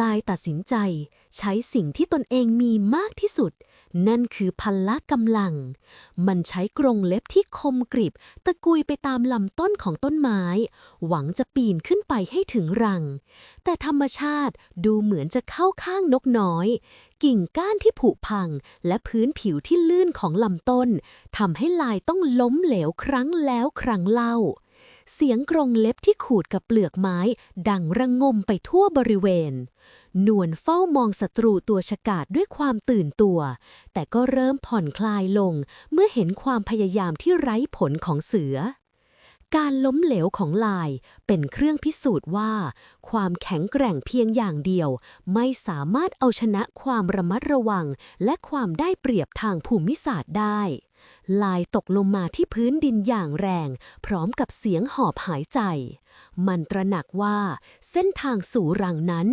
ลายตัดสินใจ ใช้สิ่งที่ตนเองมีมากที่สุด นั่นคือพละกำลัง มันใช้กรงเล็บที่คมกริบ ตะกุยไปตามลำต้นของต้นไม้ หวังจะปีนขึ้นไปให้ถึงรัง แต่ธรรมชาติดูเหมือนจะเข้าข้างนกน้อย กิ่งก้านที่ผุพัง และพื้นผิวที่ลื่นของลำต้นทำให้ลายต้องล้มเหลวครั้งแล้วครั้งเล่า เสียงกรงเล็บที่ขูดกับเปลือกไม้ ดังระงมไปทั่วบริเวณ นวลเฝ้ามองศัตรูตัวฉกาจด้วยความตื่นตัว แต่ก็เริ่มผ่อนคลายลงเมื่อเห็นความพยายามที่ไร้ผลของเสือ การล้มเหลวของลายเป็นเครื่องพิสูจน์ว่า ความแข็งแกร่งเพียงอย่างเดียว ไม่สามารถเอาชนะความระมัดระวัง และความได้เปรียบทางภูมิศาสตร์ได้ ลายตกลงมาที่พื้นดินอย่างแรง พร้อมกับเสียงหอบหายใจ มันตระหนักว่าเส้นทางสู่รังนั้น